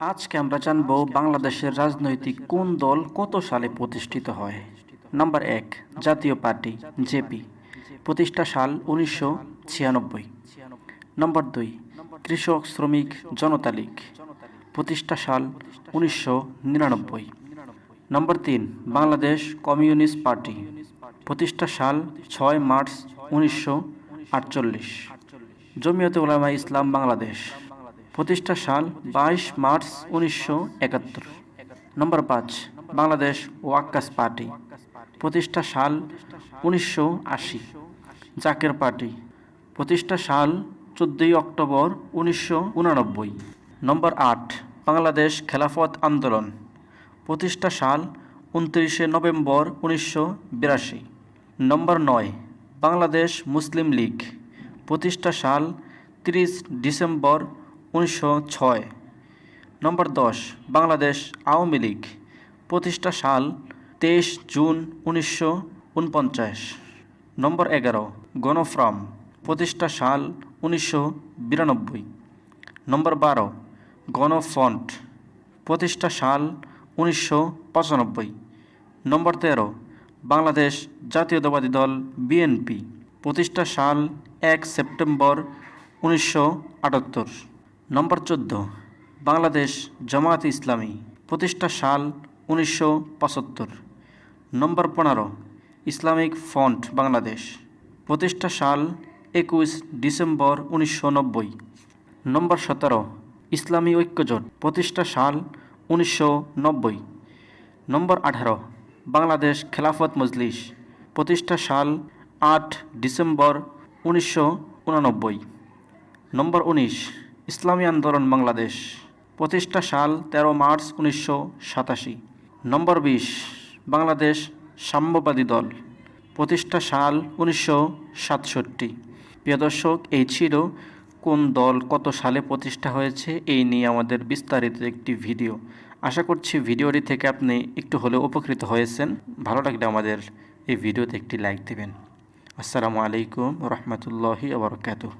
আজকে আমরা জানব বাংলাদেশের রাজনৈতিক কোন দল কত সালে প্রতিষ্ঠিত হয়। নাম্বার এক, জাতীয় পার্টি জেপি প্রতিষ্ঠা সাল উনিশশো ছিয়ানব্বই। নম্বর দুই, কৃষক শ্রমিক জনতা লীগ। প্রতিষ্ঠা সাল উনিশশো নিরানব্বই। নম্বর তিন, বাংলাদেশ কমিউনিস্ট পার্টি। প্রতিষ্ঠা সাল ছয় মার্চ উনিশশো আটচল্লিশ। জমিয়তে উলামা ইসলাম বাংলাদেশ। প্রতিষ্ঠা সাল বাইশ মার্চ উনিশশো একাত্তর। নম্বর পাঁচ, বাংলাদেশ ওয়াক্কাস পার্টি। প্রতিষ্ঠা সাল উনিশশো আশি। জাকের পার্টি। প্রতিষ্ঠা সাল চোদ্দোই অক্টোবর উনিশশো উনানব্বই। নম্বর আট, বাংলাদেশ খেলাফত আন্দোলন। প্রতিষ্ঠা সাল উনত্রিশে নভেম্বর উনিশশো বিরাশি। নম্বর নয়, বাংলাদেশ মুসলিম লীগ। প্রতিষ্ঠা সাল তিরিশ ডিসেম্বর উনিশশো ছয়। নম্বর দশ, বাংলাদেশ আওয়ামী লীগ, প্রতিষ্ঠা সাল তেইশ জুন উনিশশো উনপঞ্চাশ। নম্বর এগারো, গণফ্রম, প্রতিষ্ঠা সাল উনিশশো বিরানব্বই। নম্বর বারো, গণফ্রন্ট, প্রতিষ্ঠা সাল উনিশশো পঁচানব্বই। নম্বর তেরো, বাংলাদেশ জাতীয়তাবাদী দল বিএনপি, প্রতিষ্ঠা সাল এক সেপ্টেম্বর উনিশশো আটাত্তর। নম্বর চোদ্দ, বাংলাদেশ জামাত ইসলামী, প্রতিষ্ঠা সাল উনিশশো পঁচাত্তর। নম্বর পনেরো, ইসলামিক ফন্ট বাংলাদেশ, প্রতিষ্ঠা সাল একুশ ডিসেম্বর উনিশশো নব্বই। নম্বর সতেরো, ইসলামী ঐক্যজোট, প্রতিষ্ঠা সাল উনিশশো নব্বই। নম্বর আঠারো, বাংলাদেশ খেলাফত মজলিস, প্রতিষ্ঠা সাল আট ডিসেম্বর উনিশশো উনানব্বই। নম্বর উনিশ ইসলামী আন্দোলন বাংলাদেশ, প্রতিষ্ঠা সাল তেরো মার্চ উনিশশো সাতাশি। নম্বর বিশ, বাংলাদেশ সাম্যবাদী দল, প্রতিষ্ঠা সাল উনিশশো সাতষট্টি। প্রিয় দর্শক, এই ছিল কোন দল কত সালে প্রতিষ্ঠা হয়েছে, এই নিয়ে আমাদের বিস্তারিত একটি ভিডিও। আশা করছি ভিডিওটি থেকে আপনি একটু হলেও উপকৃত হয়েছেন। ভালো লাগলে আমাদের এই ভিডিওতে একটি লাইক দেবেন। আসসালামু আলাইকুম রহমতুল্লাহি আবরকাতুহ